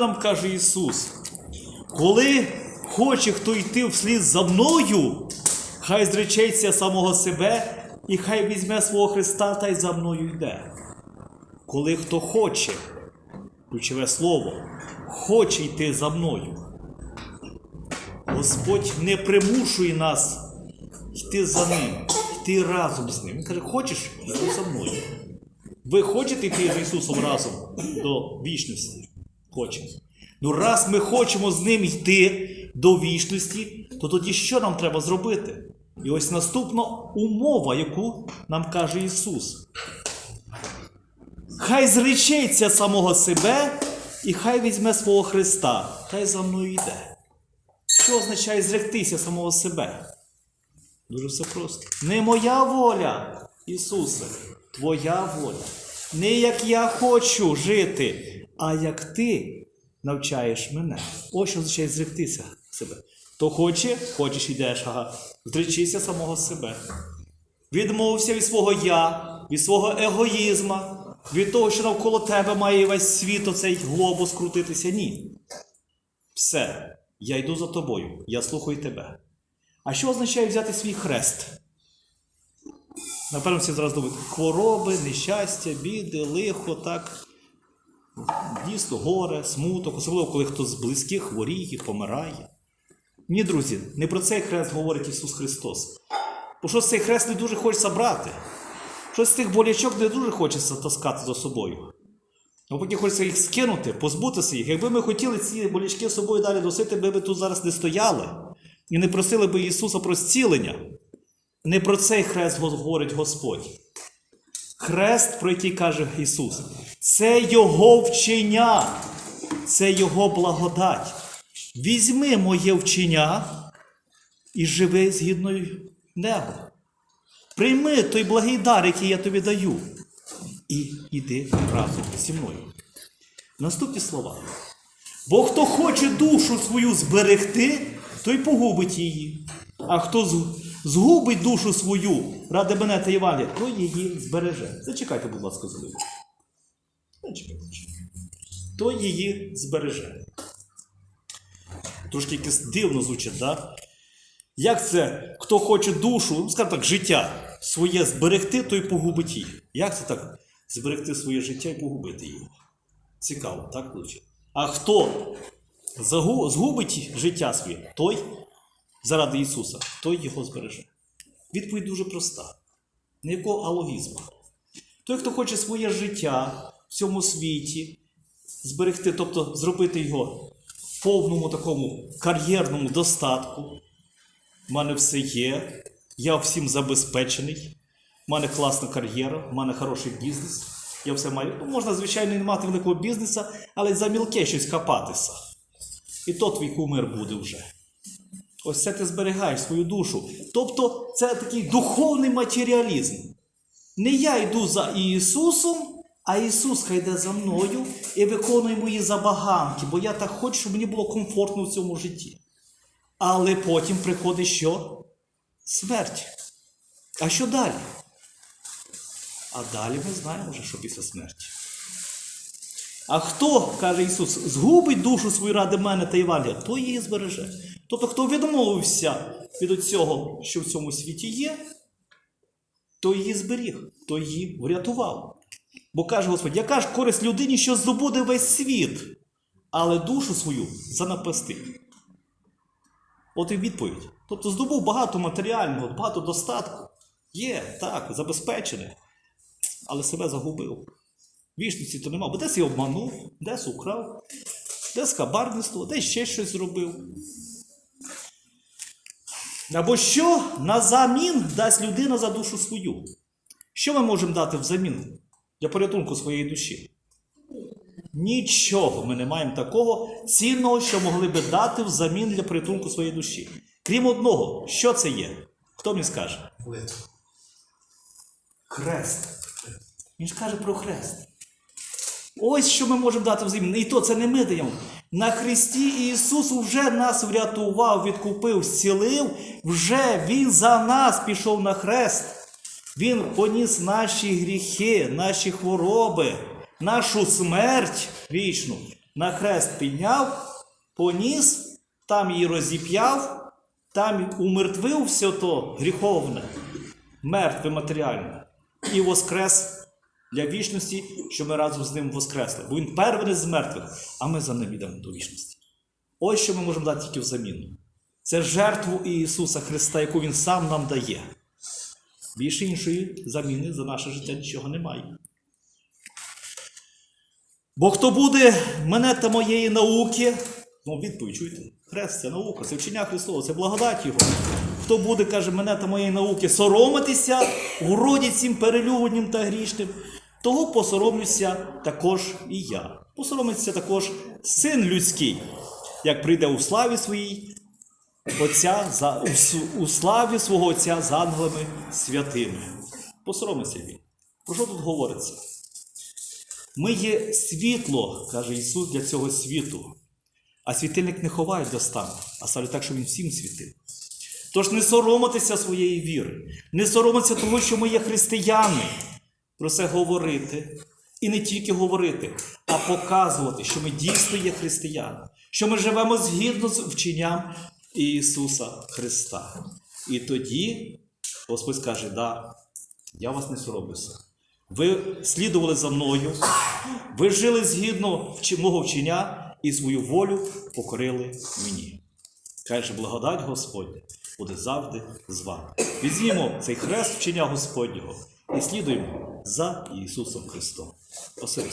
Нам каже Ісус? Коли хоче хто йти вслід за мною, хай зречеться самого себе і хай візьме свого Христа та й за мною йде. Коли хто хоче, ключове слово, хоче йти за мною. Господь не примушує нас йти за ним, йти разом з ним. Він каже, хочеш, йди за мною. Ви хочете йти з Ісусом разом до вічності? Хочемо. Ну, раз ми хочемо з ним йти до вічності, то тоді що нам треба зробити? І ось наступна умова, яку нам каже Ісус. Хай зречеться самого себе і хай візьме свого Христа, та й за мною йде. Що означає зректися самого себе? Дуже все просто. Не моя воля, Ісусе, Твоя воля. Не як я хочу жити, а як Ти навчаєш мене. Ось що означає зректися себе. Хто хоче, хочеш йдеш, ага. Зречися самого себе. Відмовся від свого я, від свого егоїзма, від того, що навколо тебе має весь світ, оцей глобус крутитися. Ні. Все, я йду за тобою, я слухаю тебе. А що означає взяти свій хрест? Напевно, всі зараз думають, хвороби, нещастя, біди, лихо, так. Дійсно, горе, смуток, особливо коли хтось з близьких хворіє, помирає. Ні, друзі, не про цей хрест говорить Ісус Христос. Бо що цей хрест не дуже хочеться брати. Щось з цих болячок не дуже хочеться таскати за собою. Потім хочеться їх скинути, позбутися їх. Якби ми хотіли ці болячки з собою далі носити, ми б тут зараз не стояли і не просили би Ісуса про зцілення. Не про цей хрест говорить Господь. Хрест, про який каже Ісус, це Його вчення, це Його благодать. Візьми моє вчення і живи згідно небо. Прийми той благий дар, який я тобі даю, і йди разом зі мною. Наступні слова. Бо хто хоче душу свою зберегти, той погубить її. А хто згубить душу свою ради мене та Євангелія, то її збереже. Зачекайте, будь ласка, за. Зачекайте. То її збереже. Трошки якось дивно звучить, так? Як це, хто хоче душу, ну, скажімо так, життя своє зберегти, той погубить її. Як це так? Зберегти своє життя і погубити його? Цікаво, так? А хто згубить життя своє, той заради Ісуса, той його збереже. Відповідь дуже проста. Ніякого алогізму. Той, хто хоче своє життя в цьому світі зберегти, тобто зробити його в повному такому кар'єрному достатку. У мене все є, я всім забезпечений, у мене класна кар'єра, у мене хороший бізнес. Я все маю. Ну, можна, звичайно, не мати великого бізнесу, але за мілке щось хапатися. І то твій кумир буде вже. Ось це ти зберігаєш свою душу. Тобто це такий духовний матеріалізм. Не я йду за Ісусом, а Ісус хай йде за мною і виконує мої забаганки, бо я так хочу, щоб мені було комфортно в цьому житті. Але потім приходить що? Смерть. А що далі? А далі ми знаємо вже, що після смерті. А хто, каже Ісус, згубить душу свою ради мене та Євангелія, то її збереже. Тобто, хто відмовився від цього, що в цьому світі є, то її зберіг, то її врятував. Бо каже Господь, яка ж користь людині, що здобуде весь світ, але душу свою занапастить. От і відповідь. Тобто здобув багато матеріального, багато достатку. Є, так, забезпечений, але себе загубив. Вічності то нема, бо десь і обманув, десь украв, десь хабарництво, десь ще щось зробив. Або що назамін дасть людина за душу свою? Що ми можемо дати взамін для порятунку своєї душі? Нічого ми не маємо такого цінного, що могли би дати взамін для порятунку своєї душі. Крім одного, що це є? Хто мені скаже? Хрест. Він ж каже про хрест. Ось що ми можемо дати взамін. І то це не ми даємо. На Христі Ісус вже нас врятував, відкупив, зцілив. Вже Він за нас пішов на хрест. Він поніс наші гріхи, наші хвороби, нашу смерть вічну. на хрест підняв, поніс, там її розіп'яв, там умертвив все то гріховне, мертве матеріальне, і воскрес для вічності, що ми разом з ним воскресли. Бо він первий з мертвих, а ми за ним йдемо до вічності. Ось що ми можемо дати тільки взамін. Це жертву Ісуса Христа, яку Він сам нам дає. Більше іншої заміни за наше життя нічого немає. Бо хто буде мене та моєї науки, ну відповідь, чуєте? Хрест це наука, це вчення Христова, це благодать Його. Хто буде, каже, мене та моєї науки соромитися, вроді цим перелюбнім та грішним, того посоромлюся також і я. Посоромиться також син людський, як прийде у славі своїй, Отця за, у, у славі свого Отця з ангелами святими. Посоромиться він. Про що тут говориться? Ми є світло, каже Ісус, для цього світу. А світильник не ховають до стану, а ставлять так, щоб він всім світив. Тож не соромитися своєї віри, не соромитися того, що ми є християни. Про це говорити. І не тільки говорити, а показувати, що ми дійсно є християни, що ми живемо згідно з вченням Ісуса Христа. І тоді Господь скаже: да, я вас не соромлюся. Ви слідували за мною, ви жили згідно мого вчення і свою волю покорили мені. Каже, благодать Господня буде завжди з вами. Візьмімо цей хрест вчення Господнього і слідуємо за Ісусом Христом. Всім.